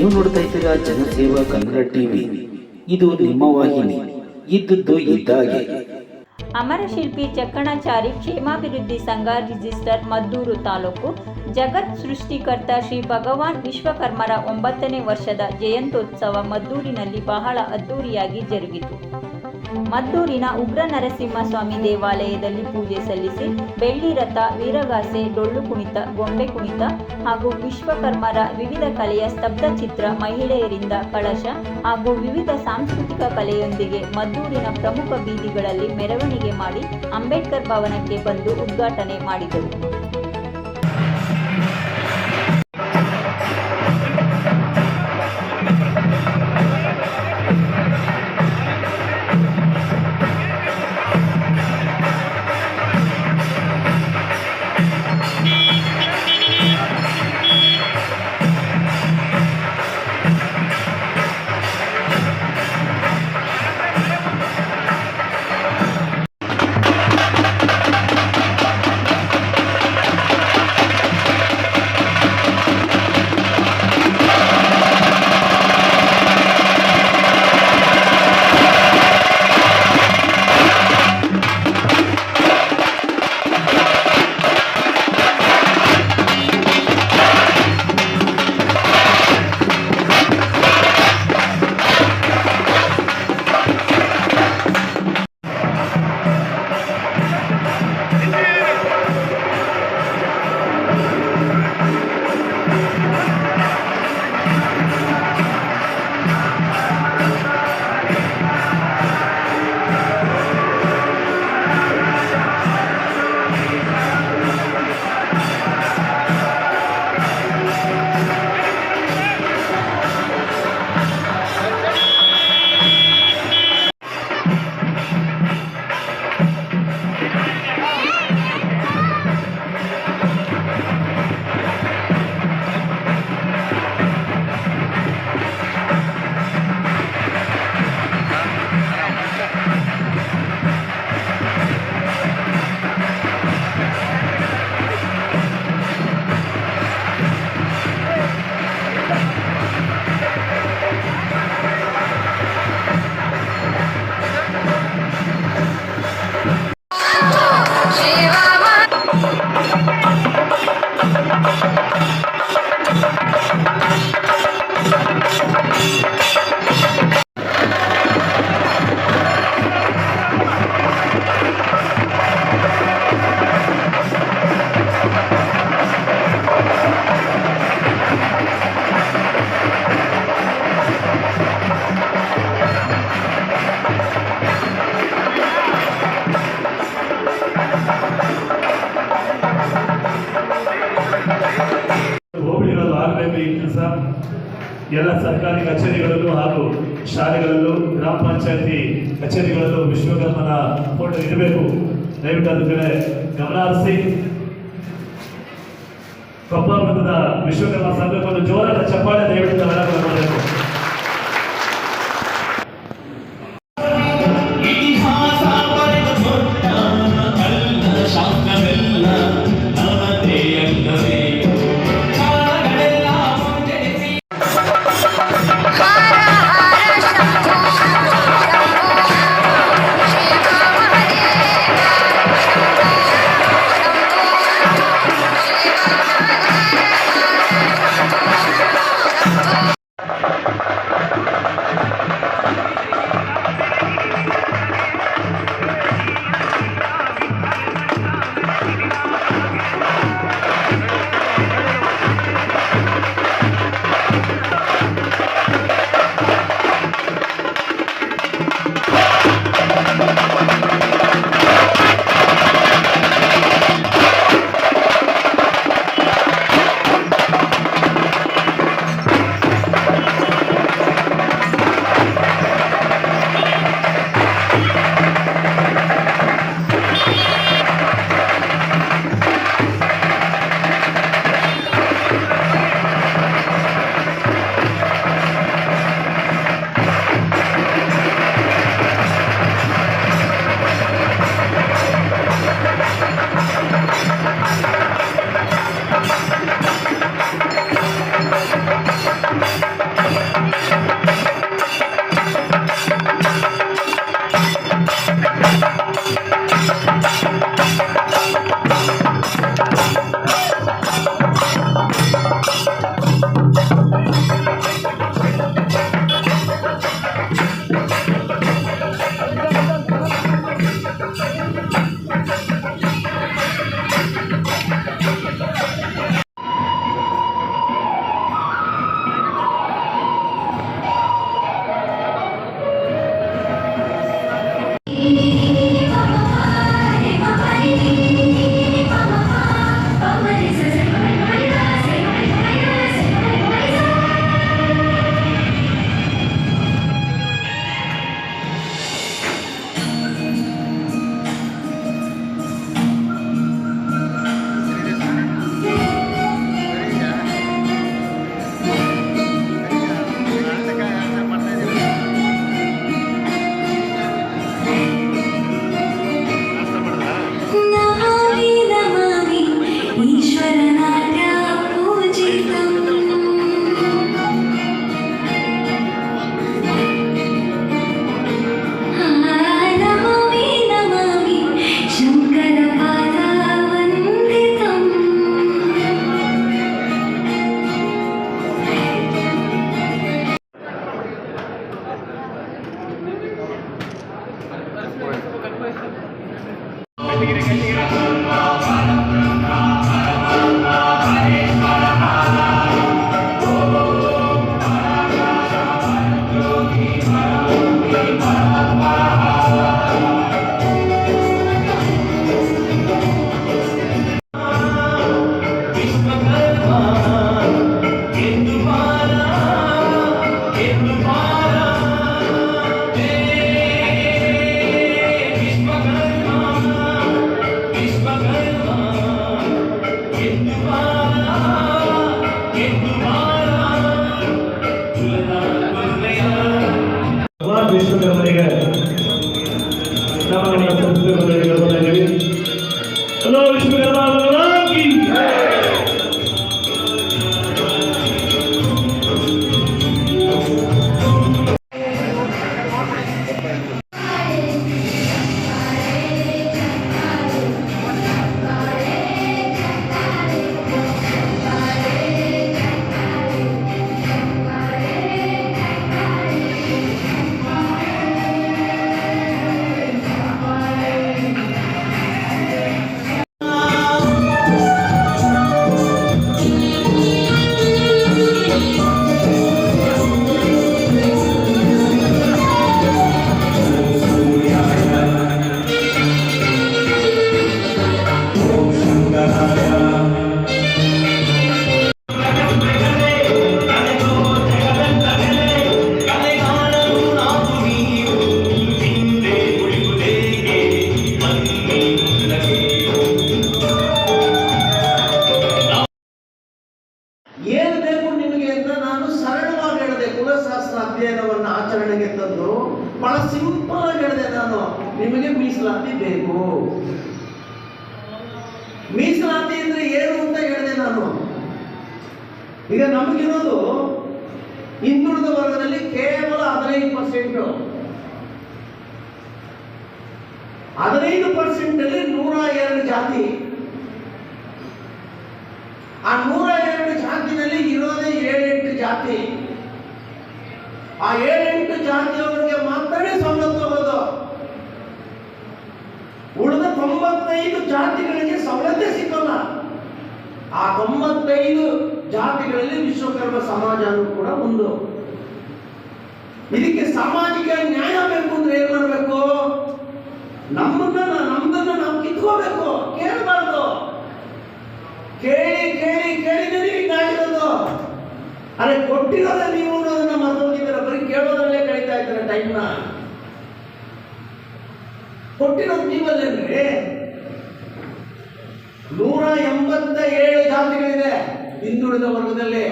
ನೀವು ನೋಡ್ತಾ ಇದ್ದೀರಾ ಜನಸೇವಾ ಕನ್ನಡ ಟಿವಿ. ಇದು ನಿಮ್ಮ ವಾಹಿನಿ. ಇದ್ದದ್ದು ಇದ್ದಾಗೆ. ಅಮರಶಿಲ್ಪಿ ಚಕ್ಕಣಾಚಾರಿ ಕ್ಷೇಮಾಭಿವೃದ್ಧಿ ಸಂಘ ರಿಜಿಸ್ಟರ್ ಮದ್ದೂರು ತಾಲೂಕು. ಜಗತ್ ಸೃಷ್ಟಿಕರ್ತ ಶ್ರೀ ಭಗವಾನ್ ವಿಶ್ವಕರ್ಮರ ಒಂಬತ್ತನೇ ವರ್ಷದ ಜಯಂತ್ಯೋತ್ಸವ ಮದ್ದೂರಿನಲ್ಲಿ ಬಹಳ ಅದ್ದೂರಿಯಾಗಿ ಜರುಗಿತು. ಮದ್ದೂರಿನ ಉಗ್ರ ನರಸಿಂಹಸ್ವಾಮಿ ದೇವಾಲಯದಲ್ಲಿ ಪೂಜೆ ಸಲ್ಲಿಸಿ ಬೆಳ್ಳಿ ರಥ ವೀರಗಾಸೆ, ಡೊಳ್ಳು ಕುಣಿತ, ಗೊಂಬೆ ಕುಣಿತ ಹಾಗೂ ವಿಶ್ವಕರ್ಮರ ವಿವಿಧ ಕಲೆಯ ಸ್ತಬ್ಧ ಚಿತ್ರ ಮಹಿಳೆಯರಿಂದ ಕಳಶ ಹಾಗೂ ವಿವಿಧ ಸಾಂಸ್ಕೃತಿಕ ಕಲೆಯೊಂದಿಗೆ ಮದ್ದೂರಿನ ಪ್ರಮುಖ ಬೀದಿಗಳಲ್ಲಿ ಮೆರವಣಿಗೆ ಮಾಡಿ ಅಂಬೇಡ್ಕರ್ ಭವನಕ್ಕೆ ಬಂದು ಉದ್ಘಾಟನೆ ಮಾಡಿದರು. ಕಚೇರಿಗಳಲ್ಲೂ ಹಾಗೂ ಶಾಲೆಗಳಲ್ಲೂ ಗ್ರಾಮ ಪಂಚಾಯತಿ ಕಚೇರಿಗಳಲ್ಲೂ ವಿಶ್ವಕರ್ಮನ ಫೋಟೋ ಇರಬೇಕು ದಯವಿಟ್ಟು ಅದ್ರ ಕಡೆ ಗಮನ ಹರಿಸಿ. ಕೊಪ್ಪ ವೃತ್ತದ ವಿಶ್ವಕರ್ಮ ಸಂಘಕ್ಕೊಂದು ಜೋರಾದ ಚಪ್ಪಾಳೆ ದಯವಿಟ್ಟು ಮಾಡಬೇಕು. తీసుకునే ಆಚರಣೆಗೆ ತಂದು ಬಹಳ ಸಿಂಪಲ್ ಆಗಿ ಹೇಳಿದೆ ನಾನು. ನಿಮಗೆ ಮೀಸಲಾತಿ ಬೇಕು. ಮೀಸಲಾತಿ ಅಂದ್ರೆ ಏನು ಅಂತ ಹೇಳಿದೆ ನಾನು. ಈಗ ನಮಗಿರೋದು ಹಿಂದುಳಿದ ವರ್ಗದಲ್ಲಿ ಕೇವಲ ಹದಿನೈದು ಪರ್ಸೆಂಟ್ ಹದಿನೈದು ಪರ್ಸೆಂಟ್ ಅಲ್ಲಿ ನೂರ ಎರಡು ಜಾತಿ. ಆ ನೂರ ಎರಡು ಜಾತಿನಲ್ಲಿ ಇರೋದೇ ಏಳೆಂಟು ಜಾತಿ. ಆ ಏಳು ಜಾತಿಯವರಿಗೆ ಮಾತ್ರವೇ ಸವಲತ್ತು ಹೋಗೋದು ಉಳಿದ ತೊಂಬತ್ತೈದು ಜಾತಿಗಳಿಗೆ ಸವಲತ್ತೆ ಸಿಕ್ಕಲ್ಲ. ಆ ತೊಂಬತ್ತೈದು ಜಾತಿಗಳಲ್ಲಿ ವಿಶ್ವಕರ್ಮ ಸಮಾಜ ಕೂಡ ಒಂದು. ಇದಕ್ಕೆ ಸಾಮಾಜಿಕ ನ್ಯಾಯ ಬೇಕು ಅಂದ್ರೆ ಏನ್ ಮಾಡಬೇಕು? ನಮ್ಮನ್ನ ನಮ್ದನ್ನ ನಾವು ಕಿತ್ಕೋಬೇಕು. ಕೇಳಬಾರ್ದು. ಕೇಳಿ ಕೇಳಿ ಕೇಳಿದ್ರೆ ಆಗಿರೋದು ಅರೆ ಕೊಟ್ಟಿರೋದೇ ನೀವು ಅನ್ನೋದನ್ನ ಮರ್ತೋಗಿದ್ದೀರ ಬರೀ ಕೇಳೋದ್ರಲ್ಲೇ ಇದ್ದೀರ ಟೈಮ್ನ ಕೊಟ್ಟಿರೋದು ನೀವಲ್ಲೇನ್ರಿ ನೂರ ಎಂಬತ್ತ ಏಳು ಜಾತಿಗಳಿದೆ ಹಿಂದುಳಿದ ವರ್ಗದಲ್ಲಿ.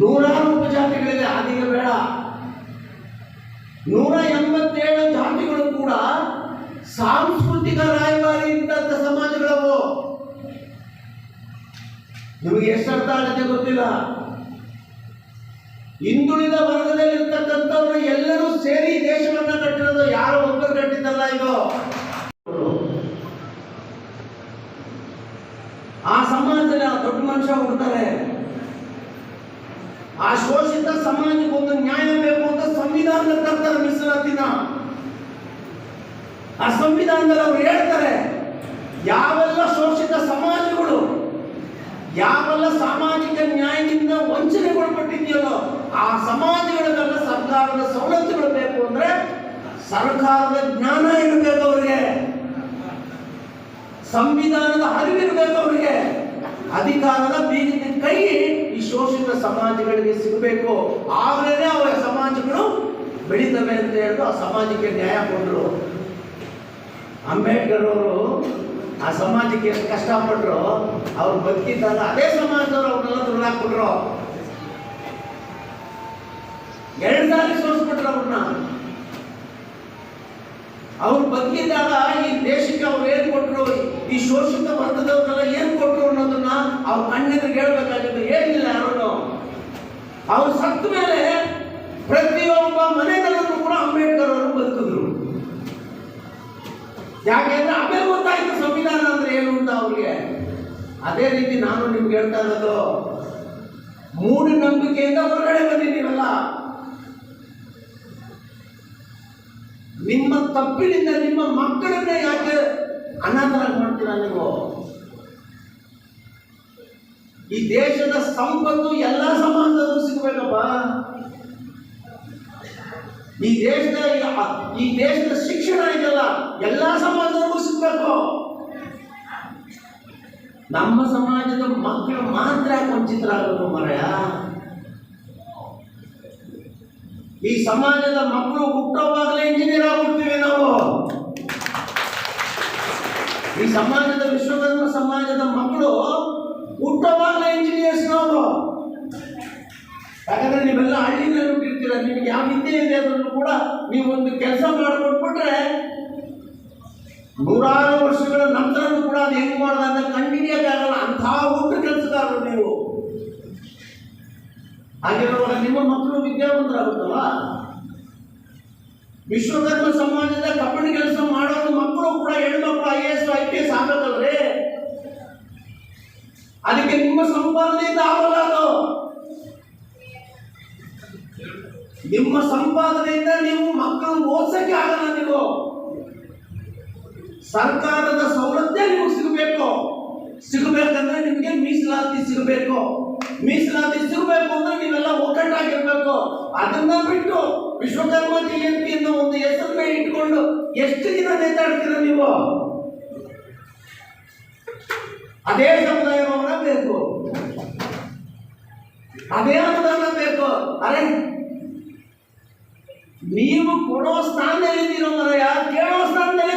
ನೂರಾರು ಉಪಜಾತಿಗಳಿದೆ ಆದಿಗೆ ಬೇಡ. ನೂರ ಎಂಬತ್ತೇಳು ಜಾತಿಗಳು ಕೂಡ ಸಾಂಸ್ಕೃತಿಕ ರಾಯಭಾರಿ ಇದ್ದಂತ ಸಮಾಜಗಳವು. ನಿಮಗೆ ಎಷ್ಟು ಅರ್ಥ ಆಗುತ್ತೆ ಗೊತ್ತಿಲ್ಲ? ಹಿಂದುಳಿದ ವರ್ಗದಲ್ಲಿರ್ತಕ್ಕಂಥವ್ರು ಎಲ್ಲರೂ ಸೇರಿ ದೇಶವನ್ನ ಕಟ್ಟಿರೋದು ಯಾರು ಒಬ್ಬರು ಕಟ್ಟಿದ್ದಲ್ಲ ಇದು ಆ ಸಮಾಜದಲ್ಲಿ ಆ ದೊಡ್ಡ ಮನುಷ್ಯ ಹುಡ್ತಾರೆ. ಆ ಶೋಷಿತ ಸಮಾಜಕ್ಕೆ ಒಂದು ನ್ಯಾಯ ಬೇಕು ಅಂತ ಸಂವಿಧಾನದ ತರ್ತಾರೆ ಮೀಸಲಾತಿನ ಆ ಸಂವಿಧಾನದಲ್ಲಿ ಅವ್ರು ಹೇಳ್ತಾರೆ, ಯಾವೆಲ್ಲ ಶೋಷಿತ ಸಮಾಜಗಳು ಯಾವೆಲ್ಲ ಸಾಮಾಜಿಕ ನ್ಯಾಯದಿಂದ ವಂಚನೆಗೊಳಪಟ್ಟಿದೆಯಲ್ಲೋ ಆ ಸಮಾಜಗಳಲ್ಲ ಸರ್ಕಾರದ ಸವಲತ್ತುಗಳು ಬೇಕು ಅಂದ್ರೆ ಸರ್ಕಾರದ ಜ್ಞಾನ ಇರಬೇಕು ಅವರಿಗೆ. ಸಂವಿಧಾನದ ಅರಿವಿರಬೇಕು ಅವರಿಗೆ. ಅಧಿಕಾರದ ಬೀಜದ ಕೈ ಈ ಶೋಷಿತ ಸಮಾಜಗಳಿಗೆ ಸಿಗಬೇಕು. ಆಗಲೇ ಅವರ ಸಮಾಜಗಳು ಬೆಳೀತವೆ ಅಂತ ಹೇಳಿದ್ರು ಆ ಸಮಾಜಕ್ಕೆ ನ್ಯಾಯ ಕೊಟ್ಟರು ಅಂಬೇಡ್ಕರ್ ಅವರು ಆ ಸಮಾಜಕ್ಕೆ ಎಷ್ಟು ಕಷ್ಟಪಟ್ಟರು ಅವ್ರು ಬದುಕಿದ್ದಾಗ ಅದೇ ಸಮಾಜದವ್ರು ಅವ್ರನ್ನೆಲ್ಲ ತುಳಿದಾಕ್ಬಿಟ್ರು ಎರಡು ಸಾರಿ ಸೋಸ್ಬಿಟ್ರು ಅವ್ರನ್ನ. ಅವ್ರು ಬದುಕಿದ್ದಾಗ ಈ ದೇಶಕ್ಕೆ ಅವ್ರು ಏನ್ ಕೊಟ್ರು? ಈ ಶೋಷಿತ ವರ್ಗದವ್ರನ್ನೆಲ್ಲ ಏನ್ ಕೊಟ್ರು ಅನ್ನೋದನ್ನ ಅವ್ರ ಕಣ್ಣೆದುರಿಗೆ ಹೇಳ್ಬೇಕಾಗಿದ್ದು. ಏನಿಲ್ಲ ಯಾರು ಅವ್ರು ಸತ್ತ ಮೇಲೆ ಪ್ರತಿಯೊಬ್ಬ ಮನೆಗಳಲ್ಲೂ ಕೂಡ ಅಂಬೇಡ್ಕರ್ ಅವರು ಬದುಕಿದ್ರು. ಯಾಕೆಂದ್ರೆ ಆಮೇಲೆ ಅಂತ ಅವ್ರಿಗೆ. ಅದೇ ರೀತಿ ನಾನು ನಿಮ್ಗೆ ಹೇಳ್ತಾ ಇರೋದು ಮೂಢನಂಬಿಕೆಯಿಂದ ಹೊರಗಡೆ ಬಂದಿದ್ದೀವಲ್ಲ ನಿಮ್ಮ ತಪ್ಪಿನಿಂದ ನಿಮ್ಮ ಮಕ್ಕಳನ್ನ ಯಾಕೆ ಅನಾಥರ ಮಾಡ್ತೀರಾ ನೀವು? ಈ ದೇಶದ ಸಂಪತ್ತು ಎಲ್ಲ ಸಮಾಜದಲ್ಲೂ ಸಿಗಬೇಕಪ್ಪ. ಈ ದೇಶದ ಈ ದೇಶದ ಶಿಕ್ಷಣ ಇದೆಯಲ್ಲ, ಎಲ್ಲ ಸಮಾಜದಲ್ಲೂ ಸಿಗ್ಬೇಕು. ನಮ್ಮ ಸಮಾಜದ ಮಕ್ಕಳು ಮಾತ್ರ ವಂಚಿತರಾಗಬೇಕು ಮರೆಯ. ಈ ಸಮಾಜದ ಮಕ್ಕಳು ಹುಟ್ಟೋವಾಗಲೇ ಇಂಜಿನಿಯರ್ ಆಗ್ಬಿಡ್ತೀವಿ ನಾವು. ಈ ಸಮಾಜದ ವಿಶ್ವಕರ್ಮ ಸಮಾಜದ ಮಕ್ಕಳು ಹುಟ್ಟೋವಾಗಲೇ ಇಂಜಿನಿಯರ್ಸ್ ನಾವು. ಯಾಕಂದ್ರೆ ನೀವೆಲ್ಲ ಹಳ್ಳಿನಲ್ಲಿ ಹುಟ್ಟಿರ್ತೀರ, ನಿಮ್ಗೆ ಯಾವ ವಿದ್ಯೆ ಇದೆ ಅದನ್ನು ಕೂಡ ನೀವು ಒಂದು ಕೆಲಸ ಮಾಡಿಕೊಟ್ಬಿಟ್ರೆ ನೂರಾರು ವರ್ಷಗಳ ನಂತರನೂ ಕೂಡ ಅದು ಹೆಂಗ್ ಮಾಡ್ದ ಅಂತ ಕಂಡುಹಿಡಿಯೋಕ್ಕಾಗಲ್ಲ ಅಂತಹ ಒಂದು ಕೆಲಸಗಾರರು ನೀವು. ಹಾಗಿರುವಾಗ ನಿಮ್ಮ ಮಕ್ಕಳು ವಿದ್ಯಾವಂತರಾಗುತ್ತಲ್ಲ? ವಿಶ್ವಕರ್ಮ ಸಮಾಜದ ಕಬ್ಬಣಿ ಕೆಲಸ ಮಾಡೋದು ಮಕ್ಕಳು ಕೂಡ, ಹೆಣ್ಮಕ್ಳು I S I P S ಆಗತ್ತಲ್ರಿ ಅದಕ್ಕೆ ನಿಮ್ಮ ಸಂಪಾದನೆಯಿಂದ ಆಗಲ್ಲ ಅದು ನಿಮ್ಮ ಸಂಪಾದನೆಯಿಂದ ನೀವು ಮಕ್ಕಳನ್ನು ಓದ್ಸಕ್ಕೆ ಆಗಲ್ಲ ನೀವು. ಸರ್ಕಾರದ ಸೌಲಭ್ಯ ನಿಮಗೆ ಸಿಗಬೇಕು. ಸಿಗಬೇಕಂದ್ರೆ ನಿಮಗೆ ಮೀಸಲಾತಿ ಸಿಗಬೇಕು. ಮೀಸಲಾತಿ ಸಿಗಬೇಕು ಅಂದ್ರೆ ನೀವೆಲ್ಲ ಒಗ್ಗಟ್ಟಾಗಿರ್ಬೇಕು. ಅದನ್ನ ಬಿಟ್ಟು ವಿಶ್ವಕರ್ಮ ಜಯಂತಿ ಅನ್ನೋ ಒಂದು ಹೆಸರನ್ನ ಇಟ್ಕೊಂಡು ಎಷ್ಟು ದಿನ ನೇತಾಡ್ತೀರ ನೀವು? ಅದೇ ಸಮುದಾಯ ಭವನ ಬೇಕು. ಅದೇ ಅನುದಾನ ಬೇಕು. ಅರೆ, ನೀವು ಕೊಡೋ ಸ್ಥಾನದಲ್ಲಿ ಇದ್ದೀರೋ ಮರಯ? ಕೇಳೋ ಸ್ಥಾನದಲ್ಲಿ